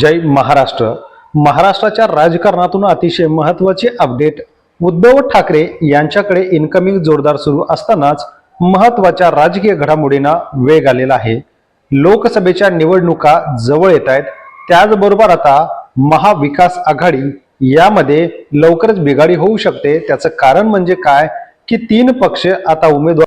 जय महाराष्ट्र. महाराष्ट्राच्या राजकारणातून अतिशय महत्त्वाचे अपडेट. उद्धव ठाकरे यांच्याकडे इन्कमिंग जोरदार सुरू असतानाच महत्त्वाच्या राजकीय घडामोडींना वेग आलेला आहे. लोकसभेच्या निवडणुका जवळ येत आहेत. त्याचबरोबर आता महाविकास आघाडी यामध्ये लवकरच बिघाडी होऊ शकते. त्याचं कारण म्हणजे काय? की तीन पक्ष आता उमेदवार